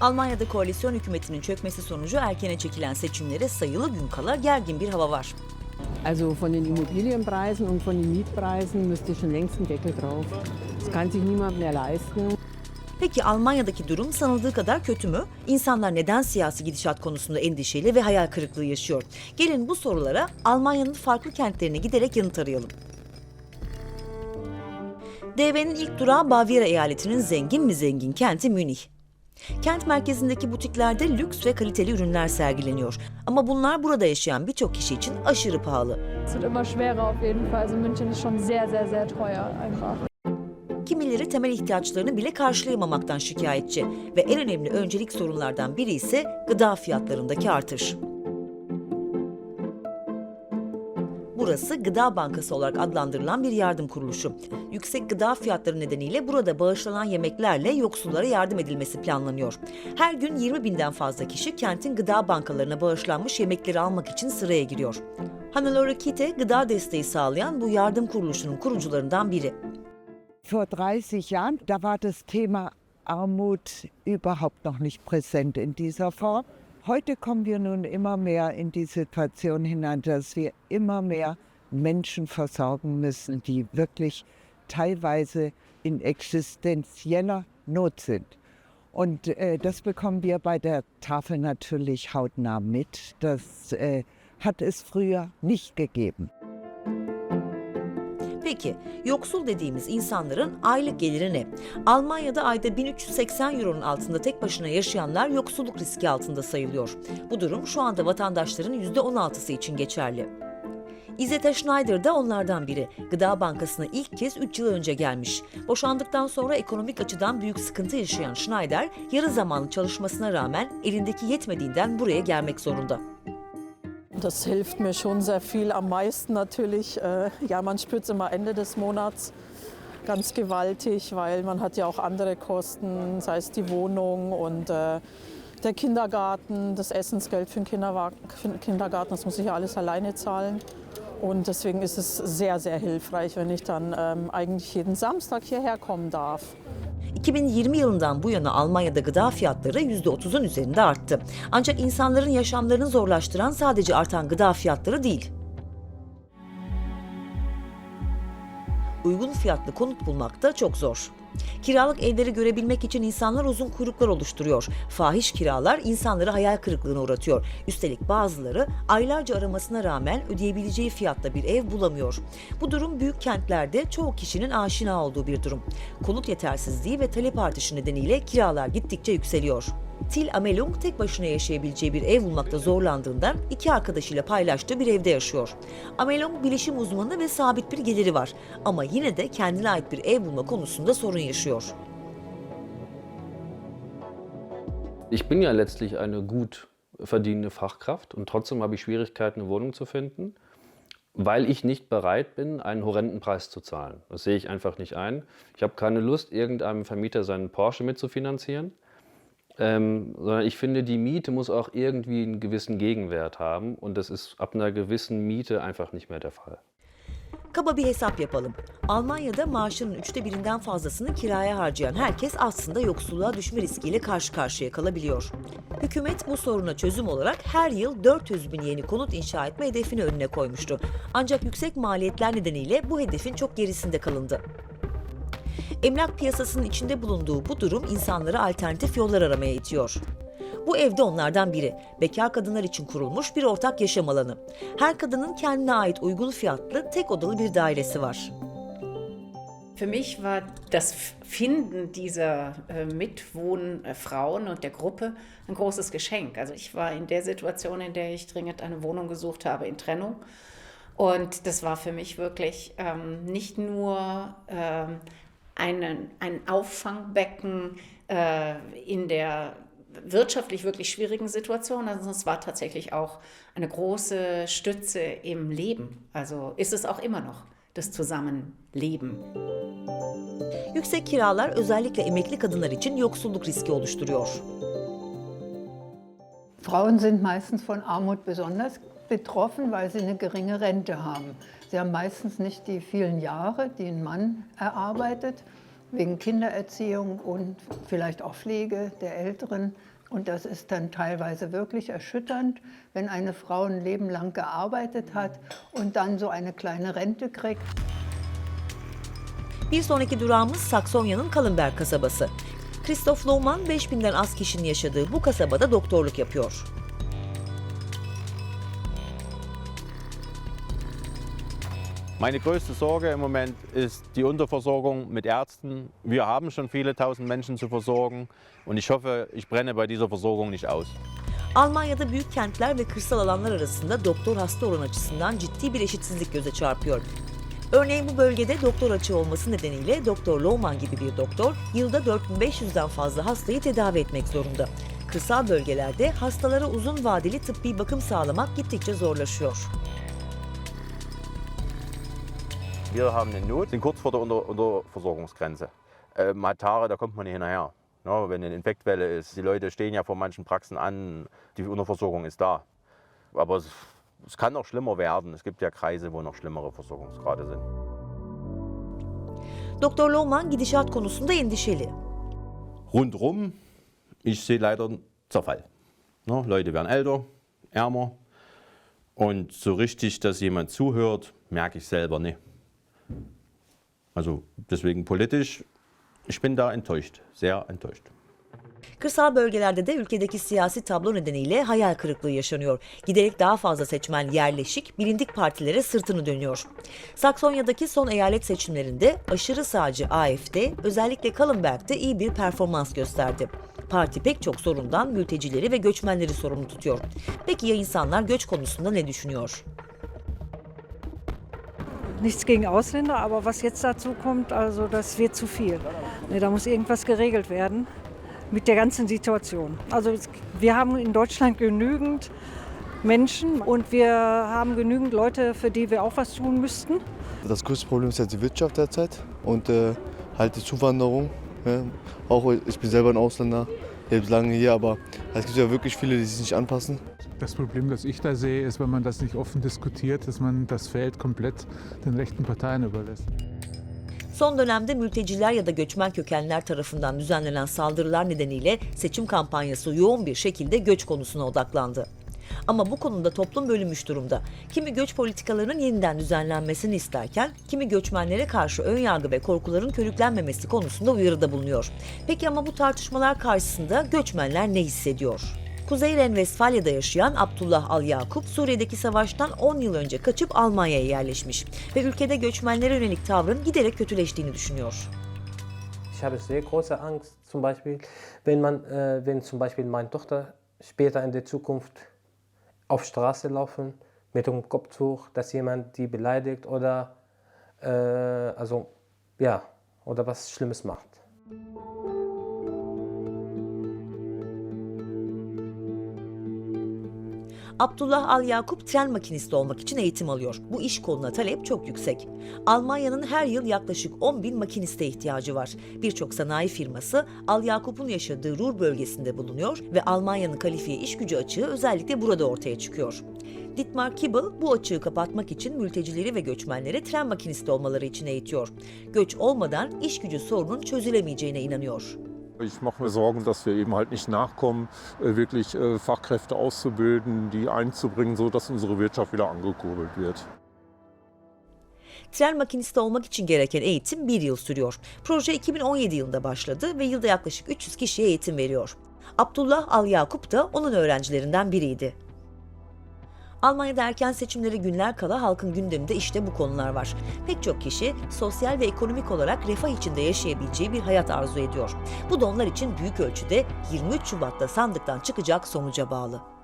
Almanya'da koalisyon hükümetinin çökmesi sonucu erkene çekilen seçimlere sayılı gün kala gergin bir hava var. Also von den Immobilienpreisen und von den Mietpreisen müsste schon längst ein Deckel drauf. Das kann sich niemand mehr leisten. Peki Almanya'daki durum sanıldığı kadar kötü mü? İnsanlar neden siyasi gidişat konusunda endişeli ve hayal kırıklığı yaşıyor? Gelin bu sorulara Almanya'nın farklı kentlerine giderek yanıt arayalım. DV'nin ilk durağı Bavyera eyaletinin zengin mi zengin kenti Münih. Kent merkezindeki butiklerde lüks ve kaliteli ürünler sergileniyor. Ama bunlar burada yaşayan birçok kişi için aşırı pahalı. Es wird immer schwerer auf jeden Fall. Also München ist schon sehr, sehr, sehr teuer einfach. Kimileri temel ihtiyaçlarını bile karşılayamamaktan şikayetçi ve en önemli öncelik sorunlardan biri ise gıda fiyatlarındaki artış. Burası Gıda Bankası olarak adlandırılan bir yardım kuruluşu. Yüksek gıda fiyatları nedeniyle burada bağışlanan yemeklerle yoksullara yardım edilmesi planlanıyor. Her gün 20 binden fazla kişi kentin gıda bankalarına bağışlanmış yemekleri almak için sıraya giriyor. Hannelore Kite gıda desteği sağlayan bu yardım kuruluşunun kurucularından biri. Vor 30 Jahren, da war das Thema Armut überhaupt noch nicht präsent in dieser Form. Heute kommen wir nun immer mehr in die Situation hinein, dass wir immer mehr Menschen versorgen müssen, die wirklich teilweise in existenzieller Not sind. Und äh, das bekommen wir bei der Tafel natürlich hautnah mit. Das äh, hat es früher nicht gegeben. Peki, yoksul dediğimiz insanların aylık geliri ne? Almanya'da ayda 1380 euronun altında tek başına yaşayanlar yoksulluk riski altında sayılıyor. Bu durum şu anda vatandaşların %16'sı için geçerli. İzeta Schneider da onlardan biri. Gıda Bankası'na ilk kez 3 yıl önce gelmiş. Boşandıktan sonra ekonomik açıdan büyük sıkıntı yaşayan Schneider, yarı zamanlı çalışmasına rağmen elindeki yetmediğinden buraya gelmek zorunda. Das hilft mir schon sehr viel. Am meisten natürlich, äh, ja, man spürt es immer Ende des Monats ganz gewaltig, weil man hat ja auch andere Kosten, sei es die Wohnung und äh, der Kindergarten, das Essensgeld für den für den Kindergarten, das muss ich ja alles alleine zahlen. Und deswegen ist es sehr, sehr hilfreich, wenn ich dann ähm, eigentlich jeden Samstag hierher kommen darf. 2020 yılından bu yana Almanya'da gıda fiyatları %30'un üzerinde arttı. Ancak insanların yaşamlarını zorlaştıran sadece artan gıda fiyatları değil. Uygun fiyatlı konut bulmak da çok zor. Kiralık evleri görebilmek için insanlar uzun kuyruklar oluşturuyor. Fahiş kiralar insanları hayal kırıklığına uğratıyor. Üstelik bazıları aylarca aramasına rağmen ödeyebileceği fiyatta bir ev bulamıyor. Bu durum büyük kentlerde çoğu kişinin aşina olduğu bir durum. Konut yetersizliği ve talep artışı nedeniyle kiralar gittikçe yükseliyor. Til Amelung tek başına yaşayabileceği bir ev bulmakta zorlandığından iki arkadaşıyla paylaştığı bir evde yaşıyor. Amelung bilişim uzmanı ve sabit bir geliri var ama yine de kendine ait bir ev bulma konusunda sorun yaşıyor. Ich bin ja letztlich eine gut verdienende Fachkraft und trotzdem habe ich Schwierigkeiten, eine Wohnung zu finden, weil ich nicht bereit bin, einen horrenden Preis zu zahlen. Das sehe ich einfach nicht ein. Ich habe keine Lust, irgendeinem Vermieter seinen Porsche mitzufinanzieren, ähm, sondern ich finde, die Miete muss auch irgendwie einen gewissen Gegenwert haben und das ist ab einer gewissen Miete einfach nicht mehr der Fall. Kaba bir hesap yapalım. Almanya'da maaşının üçte birinden fazlasını kiraya harcayan herkes aslında yoksulluğa düşme riskiyle karşı karşıya kalabiliyor. Hükümet bu soruna çözüm olarak her yıl 400 bin yeni konut inşa etme hedefini önüne koymuştu. Ancak yüksek maliyetler nedeniyle bu hedefin çok gerisinde kalındı. Emlak piyasasının içinde bulunduğu bu durum insanları alternatif yollar aramaya itiyor. Bu evde onlardan biri. Bekar kadınlar için kurulmuş bir ortak yaşam alanı. Her kadının kendine ait uygun fiyatlı tek odalı bir dairesi var. Für mich war das Finden dieser äh, Mitwohnfrauen und der Gruppe ein großes Geschenk. Also ich war in der Situation, in der ich dringend eine Wohnung gesucht habe in Trennung. Und das war für mich wirklich ähm, nicht nur ähm, einen, ein Auffangbecken äh, in der wirtschaftlich wirklich schwierigen Situation, sondern es war tatsächlich auch eine große Stütze im Leben. Also ist es auch immer noch das Zusammenleben. Yüksek kiralar özellikle emekli kadınlar için yoksulluk riski oluşturuyor. Frauen sind meistens von Armut besonders betroffen, weil sie eine geringe Rente haben. Sie haben meistens nicht die vielen Jahre, die ein Mann erarbeitet wegen Kindererziehung und vielleicht auch Pflege der Älteren. Und das ist dann teilweise wirklich erschütternd, wenn eine Frau ein Leben lang gearbeitet hat und dann so eine kleine Rente kriegt. Bir sonraki durağımız Saksonya'nın Kallenberg kasabası. Christoph Lohmann 5000'den az kişinin yaşadığı bu kasabada doktorluk yapıyor. Meine größte Sorge im Moment ist die Unterversorgung mit Ärzten. Wir haben schon viele tausend Menschen zu versorgen und ich hoffe, ich brenne bei dieser Versorgung nicht aus. Almanya'da büyük kentler ve kırsal alanlar arasında doktor hasta oranı açısından ciddi bir eşitsizlik göze çarpıyor. Örneğin bu bölgede doktor açığı olması nedeniyle Doktor Lohmann gibi bir doktor yılda 4500'den fazla hastayı tedavi etmek zorunda. Kırsal bölgelerde hastalara uzun vadeli tıbbi bakım sağlamak gittikçe zorlaşıyor. Wir haben eine Not, sind kurz vor der Unter Unterversorgungsgrenze. Äh, Matare, da kommt man nicht hinterher. Ja, wenn eine Infektwelle ist, die Leute stehen ja vor manchen Praxen an, die Unterversorgung ist da. Aber es, es kann noch schlimmer werden. Es gibt ja Kreise, wo noch schlimmere Versorgungsgrade sind. Doktor Lohmann gidişat konusunda endişeli. Rundrum, ich sehe leider Zerfall. Ne, Leute werden älter, ärmer und so richtig, dass jemand zuhört, merke ich selber nicht. Also deswegen politisch, ich bin da enttäuscht, sehr enttäuscht. Kırsal bölgelerde de ülkedeki siyasi tablo nedeniyle hayal kırıklığı yaşanıyor. Giderek daha fazla seçmen yerleşik, bilindik partilere sırtını dönüyor. Saksonya'daki son eyalet seçimlerinde aşırı sağcı AFD özellikle Kallenberg'de iyi bir performans gösterdi. Parti pek çok sorundan mültecileri ve göçmenleri sorumlu tutuyor. Peki ya insanlar göç konusunda ne düşünüyor? Nichts gegen Ausländer, aber was jetzt dazu kommt, also das wird zu viel. Ne, Da muss irgendwas geregelt werden mit der ganzen Situation. Also wir haben in Deutschland genügend Menschen und wir haben genügend Leute, für die wir auch was tun müssten. Das größte Problem ist halt die Wirtschaft derzeit und äh, halt die Zuwanderung. Ja. Auch ich bin selber ein Ausländer, lebe lange hier, aber es gibt ja wirklich viele, die sich nicht anpassen. Das Problem, das ich da sehe, ist, wenn man das nicht offen diskutiert, dass man das Feld komplett den rechten Parteien überlässt. Son dönemde mülteciler ya da göçmen kökenler tarafından düzenlenen saldırılar nedeniyle seçim kampanyası yoğun bir şekilde göç konusuna odaklandı. Ama bu konuda toplum bölünmüş durumda. Kimi göç politikalarının yeniden düzenlenmesini isterken, kimi göçmenlere karşı ön yargı ve korkuların körüklenmemesi konusunda uyarıda bulunuyor. Peki ama bu tartışmalar karşısında göçmenler ne hissediyor? Kuzey Ren-Vesfalya'da yaşayan Abdullah Al Yakup, Suriye'deki savaştan 10 yıl önce kaçıp Almanya'ya yerleşmiş ve ülkede göçmenlere yönelik tavrın giderek kötüleştiğini düşünüyor. Ich habe sehr große Angst, zum Beispiel, wenn man, äh, wenn zum Beispiel meine Tochter später in der Zukunft auf Straße laufen mit dem Kopftuch, dass jemand die beleidigt oder äh, also ja oder was Schlimmes macht. Abdullah Al Yakup tren makinisti olmak için eğitim alıyor. Bu iş koluna talep çok yüksek. Almanya'nın her yıl yaklaşık 10 bin makiniste ihtiyacı var. Birçok sanayi firması Al Yakup'un yaşadığı Ruhr bölgesinde bulunuyor ve Almanya'nın kalifiye iş gücü açığı özellikle burada ortaya çıkıyor. Dietmar Kibbel bu açığı kapatmak için mültecileri ve göçmenleri tren makinisti olmaları için eğitiyor. Göç olmadan iş gücü sorunun çözülemeyeceğine inanıyor. Ich mache mir Sorgen, dass wir eben halt nicht nachkommen, äh, wirklich äh, Fachkräfte auszubilden, die einzubringen, sodass unsere Wirtschaft wieder angekurbelt wird. Tren makinisti olmak için gereken eğitim bir yıl sürüyor. Proje 2017 yılında başladı ve yılda yaklaşık 300 kişiye eğitim veriyor. Abdullah Al Yakup da onun öğrencilerinden biriydi. Almanya'da erken seçimlere günler kala halkın gündeminde işte bu konular var. Pek çok kişi sosyal ve ekonomik olarak refah içinde yaşayabileceği bir hayat arzu ediyor. Bu da onlar için büyük ölçüde 23 Şubat'ta sandıktan çıkacak sonuca bağlı.